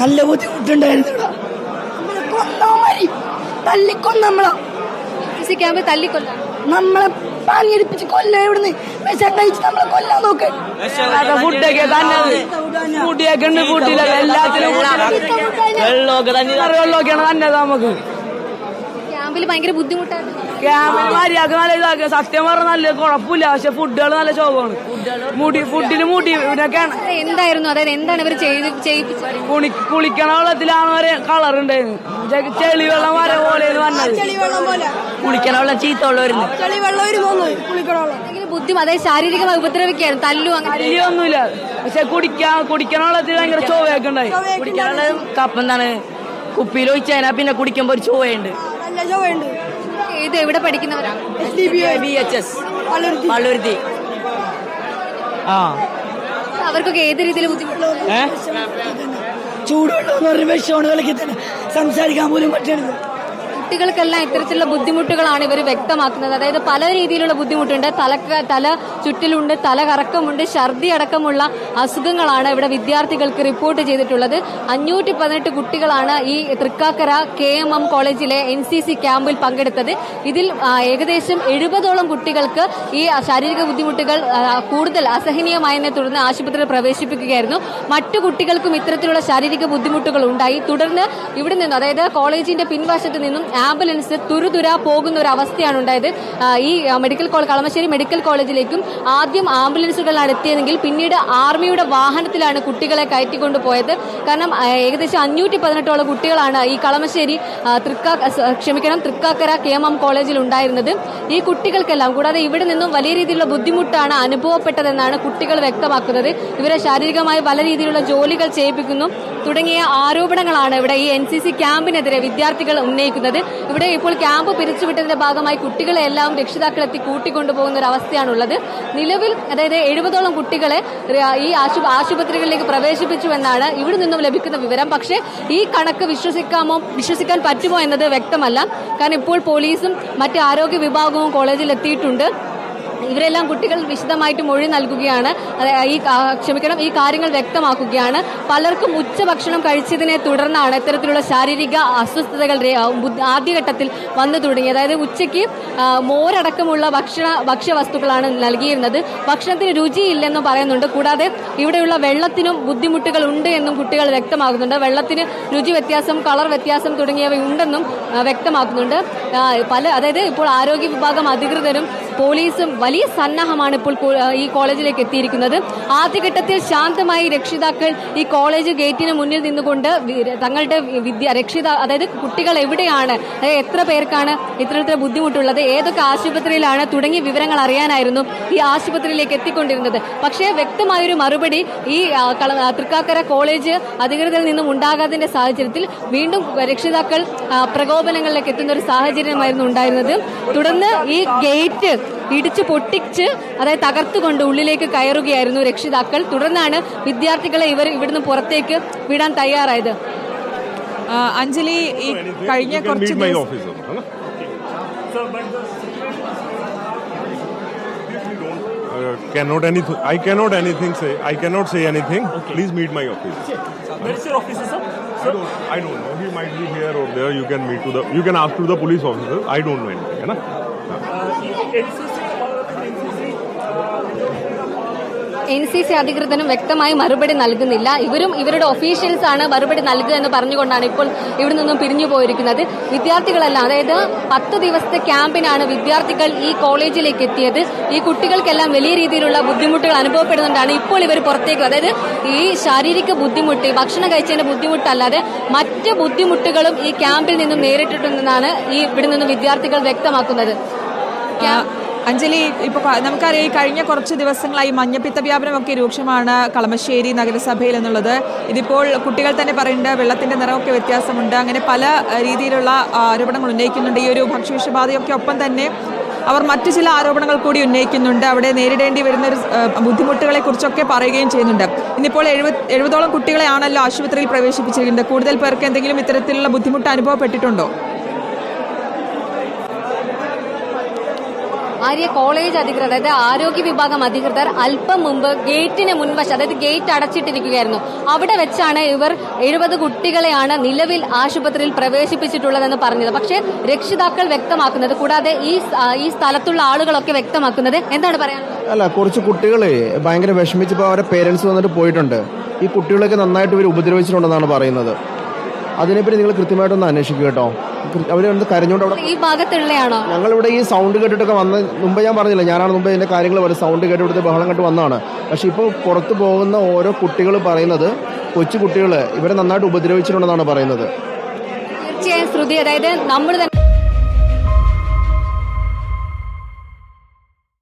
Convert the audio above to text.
നല്ല ബുദ്ധിമുട്ടുണ്ടായിരുന്നു ഇവിടെ നമ്മളെ കൊന്നാ മരി തല്ലിക്കൊന്ന നമ്മളെ. സി ക്യാമ്പ് തല്ലിക്കൊല്ല നമ്മളെ പണിയെടുപ്പിച്ച് കൊല്ല ഇവിടുന്ന് വിഷം കഴിച്ച് നമ്മളെ കൊല്ലാൻ നോക്ക്. ഫുഡൊക്കെ തന്നെ ഫുഡിയൊക്കെ ഉണ്ട് ഫുഡിലൊക്കെ എല്ലാത്തിനും വെള്ളമൊക്കെ തന്നെ. വെള്ളമൊക്കെയാണ് തന്നെ നമുക്ക്. ക്യാമ്പിൽ ഭയങ്കര ബുദ്ധിമുട്ടായിരുന്നു. ക്യാമ്പിന് മര്യാദ നല്ല ഇതാക്കുക സത്യം പറഞ്ഞ നല്ല കുഴപ്പമില്ല. പക്ഷെ ഫുഡുകൾ നല്ല ശോഭമാണ്. മുടി ഫുഡിന് മുടി ഇതിനൊക്കെയാണ് അത് എന്തായിരുന്നു? അതായത് എന്താണ് ഇവർ ചെയ്ത് കുളി കുളിക്കണ വെള്ളത്തിലാണ് വരെ കളർ ഉണ്ടായിരുന്നു ചെളി വെള്ളം വര പോലെ വന്നത്. കുളിക്കണ വെള്ളം ചീത്ത വെള്ളം. വരുന്നു എന്തെങ്കിലും ബുദ്ധിമുട്ട് അതായത് ശാരീരികമായി ഉപദ്രവിക്കായിരുന്നു തല്ലു അങ്ങനെ ഒന്നുമില്ല പക്ഷെ കുടിക്കാൻ കുടിക്കണ വെള്ളത്തിൽ ഭയങ്കര ചോവയൊക്കെ ഉണ്ടായി. കുടിക്കാനുള്ള കപ്പ് എന്താണ്? കുപ്പിയിൽ ഒഴിച്ചാൽ പിന്നെ കുടിക്കുമ്പോ ഒരു ചോവയുണ്ട്. ഇത് എവിടെ പഠിക്കുന്നവരാണ് ആ. അവർക്കൊക്കെ ഏത് രീതിയിൽ ബുദ്ധിമുട്ടുള്ള പറഞ്ഞ വിഷമാണ് കളിക്കി സംസാരിക്കാൻ പോലും പറ്റണില്ല. കുട്ടികൾക്കെല്ലാം ഇത്തരത്തിലുള്ള ബുദ്ധിമുട്ടുകളാണ് ഇവർ വ്യക്തമാക്കുന്നത്. അതായത് പല രീതിയിലുള്ള ബുദ്ധിമുട്ടുണ്ട്. തല തല ചുറ്റിലുണ്ട് തല കറക്കമുണ്ട് ഛർദി അടക്കമുള്ള അസുഖങ്ങളാണ് ഇവിടെ വിദ്യാർത്ഥികൾക്ക് റിപ്പോർട്ട് ചെയ്തിട്ടുള്ളത്. അഞ്ഞൂറ്റി പതിനെട്ട് കുട്ടികളാണ് ഈ തൃക്കാക്കര കെ എം എം കോളേജിലെ എൻ സി സി ക്യാമ്പിൽ പങ്കെടുത്തത്. ഇതിൽ ഏകദേശം എഴുപതോളം കുട്ടികൾക്ക് ഈ ശാരീരിക ബുദ്ധിമുട്ടുകൾ കൂടുതൽ അസഹനീയമായതിനെ തുടർന്ന് ആശുപത്രിയിൽ പ്രവേശിപ്പിക്കുകയായിരുന്നു. മറ്റു കുട്ടികൾക്കും ഇത്തരത്തിലുള്ള ശാരീരിക ബുദ്ധിമുട്ടുകൾ ഉണ്ടായി. തുടർന്ന് ഇവിടെ നിന്ന് അതായത് കോളേജിന്റെ പിൻവശത്ത് നിന്നും ആംബുലൻസ് തുരുതുര പോകുന്ന ഒരു അവസ്ഥയാണ് ഉണ്ടായത്. ഈ മെഡിക്കൽ കോളേജ് കളമശ്ശേരി മെഡിക്കൽ കോളേജിലേക്കും ആദ്യം ആംബുലൻസുകളാണ് എത്തിയതെങ്കിൽ പിന്നീട് ആർമിയുടെ വാഹനത്തിലാണ് കുട്ടികളെ കയറ്റിക്കൊണ്ടു പോയത്. കാരണം ഏകദേശം അഞ്ഞൂറ്റി പതിനെട്ടോളം കുട്ടികളാണ് ഈ കളമശ്ശേരി തൃക്കാ ക്ഷമിക്കണം തൃക്കാക്കര കെ എം എം കോളേജിൽ ഉണ്ടായിരുന്നത്. ഈ കുട്ടികൾക്കെല്ലാം കൂടാതെ ഇവിടെ നിന്നും വലിയ രീതിയിലുള്ള ബുദ്ധിമുട്ടാണ് അനുഭവപ്പെട്ടതെന്നാണ് കുട്ടികൾ വ്യക്തമാക്കുന്നത്. ഇവരെ ശാരീരികമായി പല രീതിയിലുള്ള ജോലികൾ ചെയ്യിപ്പിക്കുന്നു. തുടങ്ങിയ ആരോപണങ്ങളാണ് ഇവിടെ ഈ എൻ സി സി ക്യാമ്പിനെതിരെ വിദ്യാർത്ഥികൾ ഉന്നയിക്കുന്നത്. ഇവിടെ ഇപ്പോൾ ക്യാമ്പ് പിരിച്ചുവിട്ടതിന്റെ ഭാഗമായി കുട്ടികളെ എല്ലാം രക്ഷിതാക്കളെത്തി കൂട്ടിക്കൊണ്ടുപോകുന്ന ഒരു അവസ്ഥയാണുള്ളത് നിലവിൽ അതായത് എഴുപതോളം കുട്ടികളെ ഈ ആശുപത്രികളിലേക്ക് പ്രവേശിപ്പിച്ചു എന്നാണ് ഇവിടെ നിന്നും ലഭിക്കുന്ന വിവരം. പക്ഷേ ഈ കണക്ക് വിശ്വസിക്കാമോ വിശ്വസിക്കാൻ പറ്റുമോ എന്നത് വ്യക്തമല്ല. കാരണം ഇപ്പോൾ പോലീസും മറ്റ് ആരോഗ്യ വിഭാഗവും കോളേജിൽ എത്തിയിട്ടുണ്ട് ഇവരെല്ലാം കുട്ടികൾ വിശദമായിട്ട് മൊഴി നൽകുകയാണ്. ഈ ക്ഷമിക്കണം ഈ കാര്യങ്ങൾ വ്യക്തമാക്കുകയാണ്. പലർക്കും ഉച്ചഭക്ഷണം കഴിച്ചതിനെ തുടർന്നാണ് ഇത്തരത്തിലുള്ള ശാരീരിക അസ്വസ്ഥതകൾ ആദ്യഘട്ടത്തിൽ വന്നു തുടങ്ങി. അതായത് ഉച്ചയ്ക്ക് മോരടക്കമുള്ള ഭക്ഷണ ഭക്ഷ്യവസ്തുക്കളാണ് നൽകിയിരുന്നത്. ഭക്ഷണത്തിന് രുചിയില്ലെന്നും പറയുന്നുണ്ട്. കൂടാതെ ഇവിടെയുള്ള വെള്ളത്തിനും ബുദ്ധിമുട്ടുകൾ ഉണ്ട് എന്നും കുട്ടികൾ വ്യക്തമാകുന്നുണ്ട് വെള്ളത്തിന് രുചി വ്യത്യാസം കളർ വ്യത്യാസം തുടങ്ങിയവ ഉണ്ടെന്നും വ്യക്തമാക്കുന്നുണ്ട്. പല അതായത് ഇപ്പോൾ ആരോഗ്യ വിഭാഗം അധികൃതരും പോലീസും വലിയ സന്നാഹമാണ് ഇപ്പോൾ ഈ കോളേജിലേക്ക് എത്തിയിരിക്കുന്നത്. ആദ്യഘട്ടത്തിൽ ശാന്തമായി രക്ഷിതാക്കൾ ഈ കോളേജ് ഗേറ്റിന് മുന്നിൽ നിന്നുകൊണ്ട് തങ്ങളുടെ വിദ്യ രക്ഷിത അതായത് കുട്ടികൾ എവിടെയാണ്? എത്ര പേർക്കാണ് ഇത്തരത്തിൽ ബുദ്ധിമുട്ടുള്ളത്? ഏതൊക്കെ ആശുപത്രിയിലാണ്? തുടങ്ങിയ വിവരങ്ങൾ അറിയാനായിരുന്നു ഈ ആശുപത്രിയിലേക്ക് എത്തിക്കൊണ്ടിരുന്നത്. പക്ഷേ വ്യക്തമായൊരു മറുപടി ഈ തൃക്കാക്കര കോളേജ് അധികൃതരിൽ നിന്നും ഉണ്ടാകാതിന്റെ സാഹചര്യത്തിൽ വീണ്ടും രക്ഷിതാക്കൾ പ്രകോപനങ്ങളിലേക്ക് എത്തുന്ന ഒരു സാഹചര്യമായിരുന്നു ഉണ്ടായിരുന്നത്. തുടർന്ന് ഈ ഗേറ്റ് ഇടിച്ചു പൊട്ടിച്ച് അതായത് തകർത്തുകൊണ്ട് ഉള്ളിലേക്ക് കയറുകയായിരുന്നു രക്ഷിതാക്കൾ തുടർന്നാണ് വിദ്യാർത്ഥികളെ ഇവർ ഇവിടുന്ന് പുറത്തേക്ക് വിടാൻ തയ്യാറായത് അഞ്ജലി ഈ കഴിഞ്ഞ കുറച്ച് cannot anything i cannot anything say i cannot say anything okay. please meet my office where is your office sir I don't, I don't know he might be here or there you can meet to the you can ask to the police officer i don't know anything hai na N C C അധികൃതരും വ്യക്തമായി മറുപടി നൽകുന്നില്ല. ഇവരും ഇവരുടെ officials ആണ് മറുപടി നൽകുക എന്ന് പറഞ്ഞുകൊണ്ടാണ് ഇപ്പോൾ ഇവിടെ നിന്നും പിരിഞ്ഞു പോയിരിക്കുന്നത്. വിദ്യാർത്ഥികളല്ല അതായത് പത്ത് ദിവസത്തെ ക്യാമ്പിനാണ് വിദ്യാർത്ഥികൾ ഈ കോളേജിലേക്ക് എത്തിയത്. ഈ കുട്ടികൾക്കെല്ലാം വലിയ രീതിയിലുള്ള ബുദ്ധിമുട്ടുകൾ അനുഭവപ്പെടുന്നുണ്ടാണ് ഇപ്പോൾ ഇവർ പുറത്തേക്ക് അതായത് ഈ ശാരീരിക ബുദ്ധിമുട്ട് ഭക്ഷണം കഴിച്ചതിന്റെ ബുദ്ധിമുട്ടല്ലാതെ മറ്റ് ബുദ്ധിമുട്ടുകളും ഈ ക്യാമ്പിൽ നിന്നും നേരിട്ടിട്ടുണ്ടെന്നാണ് ഈ ഇവിടെ നിന്നും വിദ്യാർത്ഥികൾ വ്യക്തമാക്കുന്നത്. അഞ്ജലി ഇപ്പൊ നമുക്കറിയാം ഈ കഴിഞ്ഞ കുറച്ച് ദിവസങ്ങളായി മഞ്ഞപ്പിത്ത വ്യാപനമൊക്കെ രൂക്ഷമാണ് കളമശ്ശേരി നഗരസഭയിൽ എന്നുള്ളത്. ഇതിപ്പോൾ കുട്ടികൾ തന്നെ പറയുന്നുണ്ട് വെള്ളത്തിന്റെ നിറമൊക്കെ വ്യത്യാസമുണ്ട്. അങ്ങനെ പല രീതിയിലുള്ള ആരോപണങ്ങൾ ഉന്നയിക്കുന്നുണ്ട്. ഈ ഒരു ഭക്ഷ്യവിഷബാധയൊക്കെ ഒപ്പം തന്നെ അവർ മറ്റു ചില ആരോപണങ്ങൾ കൂടി ഉന്നയിക്കുന്നുണ്ട്. അവിടെ നേരിടേണ്ടി വരുന്ന ഒരു ബുദ്ധിമുട്ടുകളെ കുറിച്ചൊക്കെ പറയുകയും ചെയ്യുന്നുണ്ട്. ഇന്നിപ്പോൾ എഴുപത് എഴുപതോളം കുട്ടികളെയാണല്ലോ ആശുപത്രിയിൽ പ്രവേശിപ്പിച്ചിരിക്കുന്നത്. കൂടുതൽ പേർക്ക് എന്തെങ്കിലും ഇത്തരത്തിലുള്ള ബുദ്ധിമുട്ട് അനുഭവപ്പെട്ടിട്ടുണ്ടോ? ആര്യ കോളേജ് അധികൃതർ അതായത് ആരോഗ്യ വിഭാഗം അധികൃതർ അല്പം മുമ്പ് ഗേറ്റിന് മുൻവശം അതായത് ഗേറ്റ് അടച്ചിട്ടിരിക്കുകയായിരുന്നു. അവിടെ വെച്ചാണ് ഇവർ എഴുപത് കുട്ടികളെയാണ് നിലവിൽ ആശുപത്രിയിൽ പ്രവേശിപ്പിച്ചിട്ടുള്ളതെന്ന് പറഞ്ഞത്. പക്ഷേ രക്ഷിതാക്കൾ വ്യക്തമാക്കുന്നത് കൂടാതെ ഈ ഈ സ്ഥലത്തുള്ള ആളുകളൊക്കെ വ്യക്തമാക്കുന്നത് എന്താണ് പറയാനുള്ളത്? അല്ല കുറച്ച് കുട്ടികൾ ഭയങ്കര വിഷമിച്ചപ്പോൾ അവരെ പേരൻസ് വന്നിട്ട് പോയിട്ടുണ്ട്. ഈ കുട്ടികളൊക്കെ നന്നായിട്ട് ഇവർ ഉപദ്രവിച്ചിട്ടുണ്ടെന്നാണ് പറയുന്നത്. അതിനെപ്പറ്റി നിങ്ങൾ കൃത്യമായിട്ടൊന്ന് അന്വേഷിക്കുക കേട്ടോ. അവർ വന്ന് കരഞ്ഞോണ്ട് അവിടെ ഈ ഭാഗത്തുള്ളയാണോ? ഞങ്ങളിവിടെ ഈ സൗണ്ട് കേട്ടിട്ടൊക്കെ വന്ന് മുമ്പ് ഞാൻ പറഞ്ഞില്ല ഞാനാണ് മുമ്പ് ഇതിന്റെ കാര്യങ്ങൾ പറയും സൗണ്ട് കേട്ട് ഇവിടുത്തെ ബഹളം കേട്ട് വന്നതാണ്. പക്ഷെ ഇപ്പോൾ പുറത്തു പോകുന്ന ഓരോ കുട്ടികൾ പറയുന്നത് കൊച്ചു കുട്ടികൾ ഇവരെ നന്നായിട്ട് ഉപദ്രവിച്ചിട്ടുണ്ടെന്നാണ് പറയുന്നത്. തീർച്ചയായും ശ്രുതി അതായത് നമ്മൾ തന്നെ